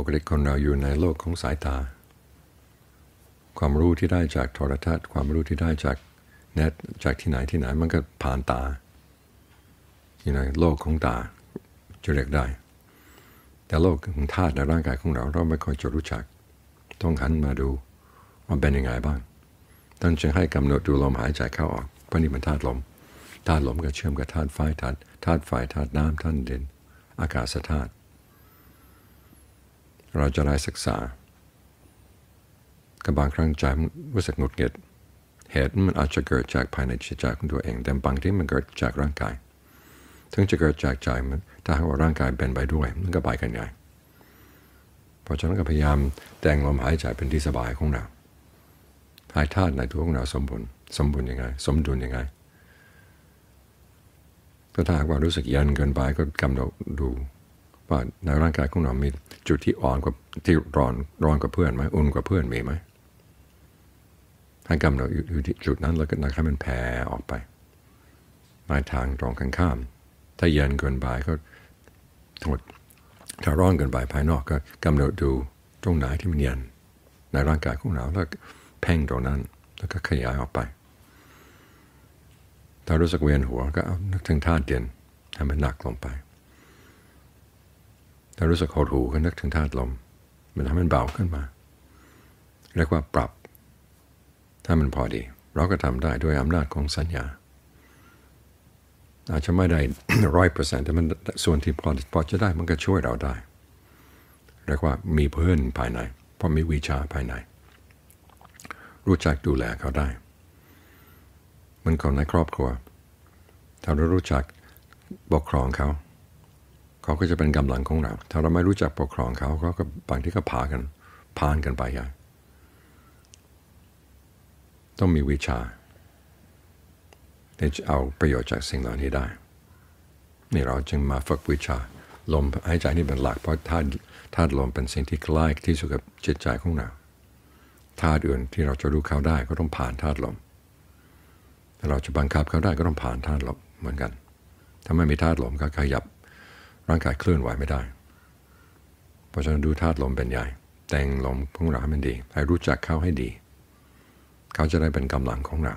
ปกติคนเราอยู่ในโลกของสายตา ความรู้ที่ได้จากโทรทัศน์ ความรู้ที่ได้จากเน็ตจากที่ไหนที่ไหนมันก็ผ่านตา อยู่ในโลกของตาจะเรียกได้ แต่โลกของธาตุในร่างกายของเราเราไม่ค่อยจะรู้จัก ต้องหันมาดูว่าเป็นยังไงบ้างต้องจึงให้กำหนดดูลมหายใจเข้าออกเพราะนี่มันธาตุลมธาตุลมก็เชื่อมกับธาตุไฟธาตุธาตุไฟธาตุน้ำธาตุดิน อากาศธาตุ เราจะได้ศึกษากับบางครั้งใจรู้สึกหงุดหงิดเหตุมันอาจจะเกิดจากภายในจิตใจของตัวเอง แต่บางที่มันเกิดจากร่างกาย ถึงจะเกิดจากใจมันถ้าหากว่าร่างกายเป็นไปด้วย มันก็ไปกันใหญ่เพราะฉะนั้นก็พยายามแต่งลมหายใจเป็นที่สบายของเราหายธาตุในตัวของเราสมบูรณ์สมบูรณ์ยังไง สมดุลยังไงก็ถ้าหากว่ารู้สึกเย็นเกินไปก็กำหนดดู ว่าในร่างกายของเรามีจุดที่อ่อนกว่าที่ร้อนร้อนกว่าเพื่อนไหมอุ่นกว่าเพื่อนมีไหมให้กำหนดอยู่ที่จุดนั้นแล้วก็นะครับมันแผ่ออกไปในทางตรงกันข้าม ถ้าเย็นเกินไปก็ทดถ้าร้อนเกินไปภายนอกก็กำหนดดูตรงไหนที่มันเย็นในร่างกายของเราแล้วเพ่งตรงนั้น แล้วก็ขยายออกไป ถ้ารู้สึกเวียนหัวก็เอานึกถึงธาตุเด่นให้มันหนักลงไป ถ้ารู้สึกหดหูก็นึกถึงธาตุลม มันทำให้มันเบาขึ้นมา เรียกว่าปรับ ถ้ามันพอดี เราก็ทำได้ด้วยอำนาจของสัญญา อาจจะไม่ได้ร้อยเปอร์เซ็นต์แต่มันส่วนที่พอพอจะได้มันก็ช่วยเราได้ เรียกว่ามีเพื่อนภายใน เพราะมีวิชาภายใน รู้จักดูแลเขาได้มันคนในครอบครัว ถ้าเรารู้จักปกครองเขา เขาก็จะเป็นกำลังของเรา ถ้าเราไม่รู้จักปกครองเขาเขาก็บางที่ก็พากันพานกันไปใหญ่ต้องมีวิชาที่จะเอาประโยชน์จากสิ่งเหล่านี้ได้ นี่เราจึงมาฝึกวิชาลมหายใจนี่เป็นหลักเพราะธาตุธาตุลมเป็นสิ่งที่ใกล้ที่สุดกับจิตใจของเราธาตุอื่นที่เราจะรู้เขาได้ก็ต้องผ่านธาตุลมเราจะบังคับเขาได้ก็ต้องผ่านธาตุลมเหมือนกัน ถ้าไม่มีธาตุลมก็ขยับ ร่างกายเคลื่อนไหวไม่ได้ เพราะฉะนั้นดูธาตุลมเป็นใหญ่ แต่งลมของเราให้มันดี ให้รู้จักเขาให้ดี เขาจะได้เป็นกำลังของเรา